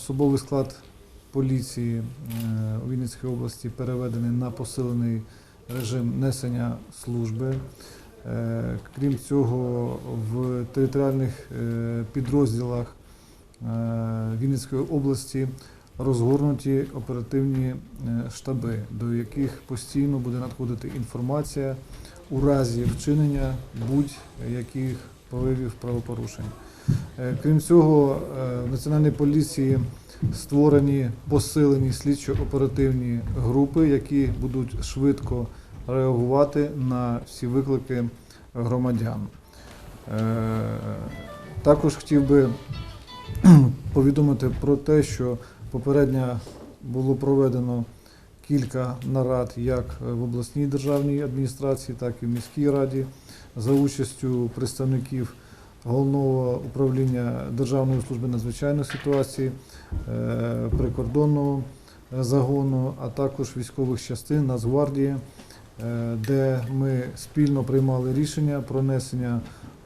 Особовий склад поліції е, у Вінницькій області переведений на посилений режим несення служби. Е, Крім цього, в територіальних е, підрозділах Вінницької області розгорнуті оперативні штаби, до яких постійно буде надходити інформація у разі вчинення будь-яких проявів правопорушень. Е, Крім цього, е, в Національній поліції створені посилені слідчо-оперативні групи, які будуть швидко реагувати на всі виклики громадян. Е, Також хотів би повідомити про те, що попередньо було проведено кілька нарад як в обласній державній адміністрації, так і в міській раді за участю представників головного управління Державної служби надзвичайних ситуацій, е, прикордонного загону, а також військових частин Нацгвардії, е, де ми спільно приймали рішення про несення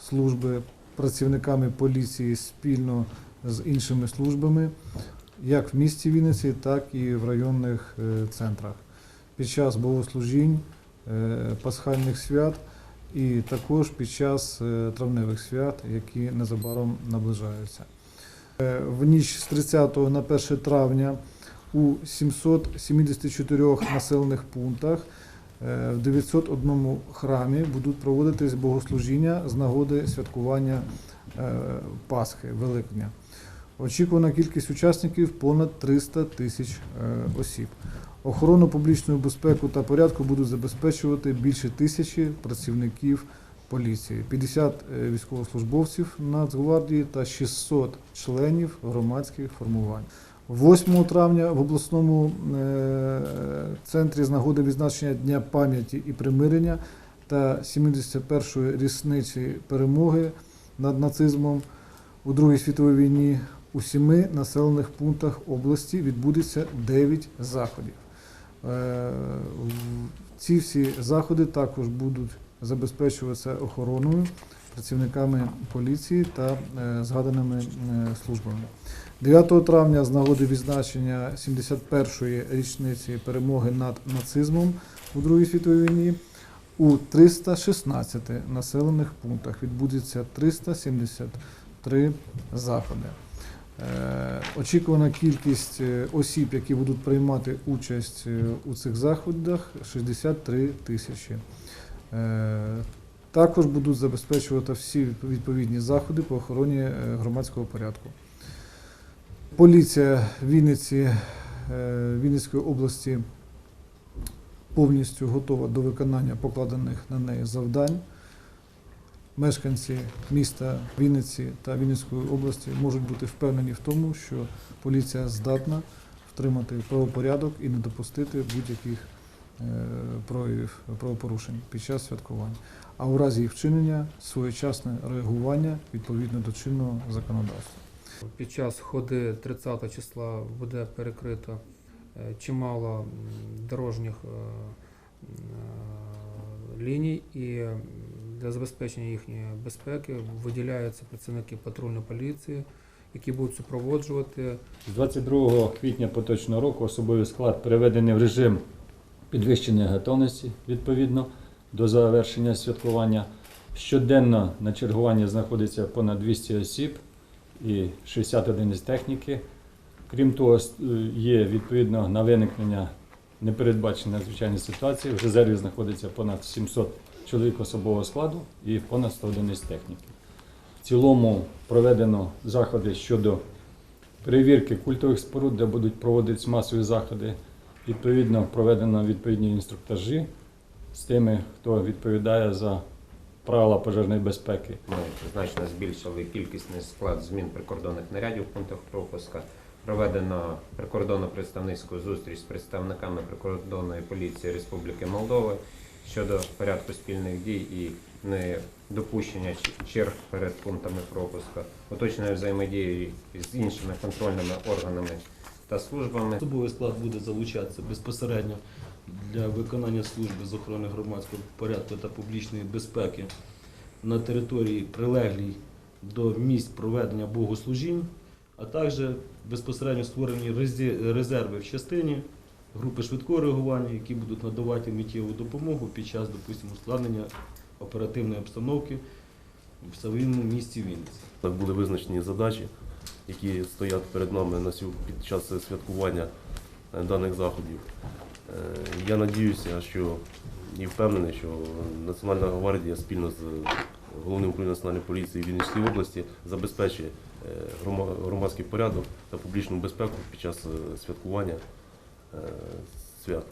служби працівниками поліції спільно з іншими службами, як в місті Вінниці, так і в районних е, центрах. Під час богослужінь, пасхальних свят і також під час е, травневих свят, які незабаром наближаються. Е, В ніч з 30 на 1 травня у 774 населених пунктах е, в 901 храмі будуть проводитись богослужіння з нагоди святкування Пасхи Великдня. Очікувана кількість учасників понад 300 тисяч е, осіб. Охорону публічної безпеки та порядку будуть забезпечувати більше тисячі працівників поліції, 50 е, військовослужбовців Нацгвардії та 600 членів громадських формувань. 8 травня в обласному е, центрі з нагоди відзначення Дня пам'яті і примирення та 71-ї річниці перемоги над нацизмом у Другій світовій війні у сіми населених пунктах області відбудеться 9 заходів. Е, Ці всі заходи також будуть забезпечуватися охороною, працівниками поліції та е, згаданими е, службами. 9 травня з нагоди відзначення 71-ї річниці перемоги над нацизмом у Другій світовій війні у 316 населених пунктах відбудеться 373 заходи. Е, Очікувана кількість е, осіб, які будуть приймати участь е, у цих заходах, 63 тисячі. Також будуть забезпечувати всі відповідні заходи по охороні громадського порядку. Поліція Вінниці, Вінницької області повністю готова до виконання покладених на неї завдань. Мешканці міста Вінниці та Вінницької області можуть бути впевнені в тому, що поліція здатна втримати правопорядок і не допустити будь-яких е, проявів правопорушень під час святкувань. А у разі їх вчинення своєчасне реагування відповідно до чинного законодавства. Під час ходи 30 числа буде перекрито е, чимало дорожніх е, ліній і для забезпечення їхньої безпеки виділяються працівники патрульної поліції, які будуть супроводжувати З 22 квітня поточного року особовий склад переведений в режим підвищеної готовності відповідно до завершення святкування. Щоденно на чергуванні знаходиться понад 200 осіб і 60 одиниць техніки. Крім того, е, є відповідно на виникнення непередбаченої надзвичайної ситуації. В резерві знаходиться понад 700 чоловік особового складу і понад 100 одиниць техніки. В цілому проведено заходи щодо перевірки культових споруд, де будуть проводитися масові заходи. Відповідно, проведено відповідні інструктажі з тими, хто відповідає за правила пожежної безпеки. Ми значно збільшили кількісний склад змін прикордонних нарядів в пунктах пропуска. Проведено прикордонну представницьку зустріч з представниками прикордонної поліції Республіки Молдова щодо порядку спільних дій і недопущення черг перед пунктами пропуска, уточнення взаємодії з іншими контрольними органами та службами. Особовий склад буде залучатися безпосередньо для виконання служби з охорони громадського порядку та публічної безпеки на території прилеглій до місць проведення богослужінь а також безпосередньо створені резерви в частині, групи швидкого реагування, які будуть надавати миттєву допомогу під час, допустимо, ускладнення оперативної обстановки в самому місті Вінниці. Так були визначені задачі, які стоять перед нами на під час святкування е, даних заходів. Е, Я надіюся, що і впевнений, що Національна гвардія спільно з головним управлінням національної поліції Вінницької області забезпечує е, громадський порядок та публічну безпеку під час святкування свят.